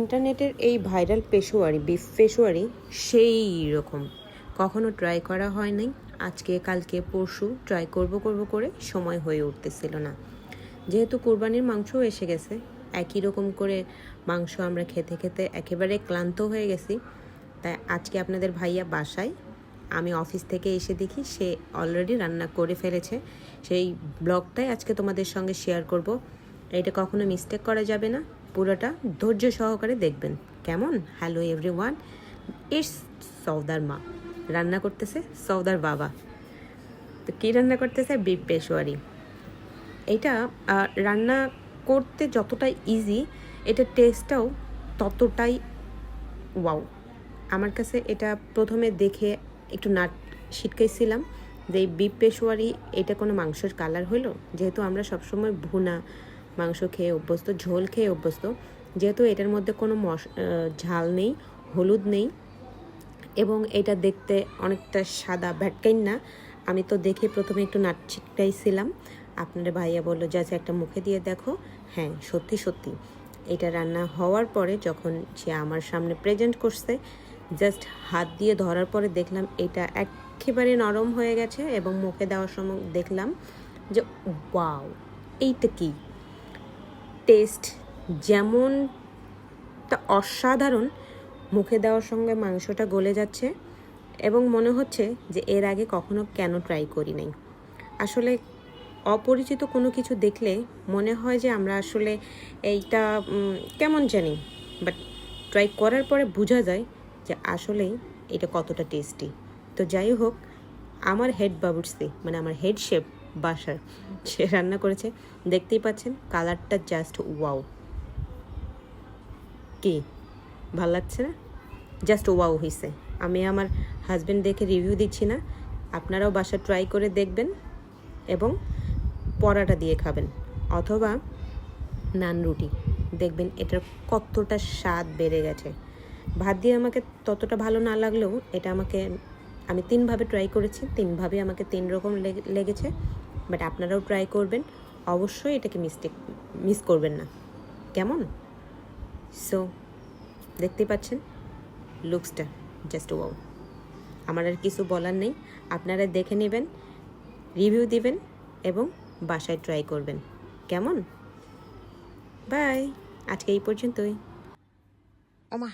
ইন্টারনেটের এই viral Peshawari beef Peshawari সেই রকম। কখনো ট্রাই করা হয় নাই। আজকে, কালকে, পরশু ট্রাই করব করব করে সময় হয়ে উঠতেছিল না। যেহেতু কোরবানির মাংসও এসে গেছে, একই রকম করে মাংস আমরা খেতে খেতে একেবারে ক্লান্ত হয়ে গেছি। তাই আজকে আপনাদের ভাইয়া বাসায় আমি অফিস থেকে এসে দেখি সে অলরেডি রান্না করে ফেলেছে। সেই ব্লগটাই আজকে তোমাদের সঙ্গে শেয়ার করব। এটা কখনো মিস্টেক করা যাবে না। পুরোটা ধৈর্য সহকারে দেখবেন। কেমন? হ্যালো এভরি ওয়ান ইটস সৌদার মা। রান্না করতেছে সৌদার বাবা। তো কী রান্না করতেছে? বিপ পেশোয়ারি এটা রান্না করতে যতটা ইজি এটা টেস্টটাও ততটাই ওয়াও আমার কাছে এটা প্রথমে দেখে একটু নাট ছিটকাইছিলাম যে এই বিপ পেশোয়ারি এটা কোনো মাংসের কালার হলো যেহেতু আমরা সবসময় ভুনা মাংস খেয়ে অভ্যস্ত, ঝোল খেয়ে অভ্যস্ত। যেহেতু এটার মধ্যে কোনো মশ ঝাল নেই, হলুদ নেই, এবং এটা দেখতে অনেকটা সাদা ভ্যাটকাইন না, আমি তো দেখে প্রথমে একটু নাট ছিটকাইছিলাম আপনার ভাইয়া বলল যে একটা মুখে দিয়ে দেখো। হ্যাঁ সত্যি সত্যি। এটা রান্না হওয়ার পরে যখন সে আমার সামনে প্রেজেন্ট করছে জাস্ট হাত দিয়ে ধরার পরে দেখলাম এটা একেবারে নরম হয়ে গেছে এবং মুখে দেওয়ার সময় দেখলাম যে, ওয়াও, এইটা কি? টেস্ট যেমনটা অসাধারণ, মুখে দেওয়ার সঙ্গে মাংসটা গলে যাচ্ছে এবং মনে হচ্ছে যে এর আগে কখনো কেন ট্রাই করি নাই। আসলে অপরিচিত কোনো কিছু দেখলে মনে হয় যে আমরা আসলে এইটা কেমন জানি বাট ট্রাই করার পরে বোঝা যায় যে আসলেই এটা কতটা টেস্টি তো যাই হোক, আমার হেড বাবুর্সি মানে আমার হেড শেপ বাসার। সে রান্না করেছে। দেখতেই পাচ্ছেন, কালারটা জাস্ট ওয়াও কি? ভালো লাগছে না? জাস্ট ওয়াও হয়েছে আমি আমার হাজব্যান্ড দেখে রিভিউ দিচ্ছি না। আপনারাও বাসা ট্রাই করে দেখবেন এবং পরাটা দিয়ে খাবেন। অথবা নান রুটি। দেখবেন এটার কতটা স্বাদ বেড়ে গেছে। ভাত দিয়ে আমাকে ততটা ভালো না লাগলেও এটা আমাকে, আমি তিনভাবে ট্রাই করেছি। তিনভাবে আমাকে তিন রকম লেগে- লেগেছে। বাট আপনারাও ট্রাই করবেন। অবশ্যই এটাকে মিস্টেক মিস করবেন না। কেমন? সো দেখতে পাচ্ছেন? লুকসটা জাস্ট ওয়াও আমার আর কিছু বলার নেই। আপনারা দেখে নেবেন রিভিউ দিবেন এবং বাসায় ট্রাই করবেন। কেমন? বাই আজকে এই পর্যন্তই। ওমা।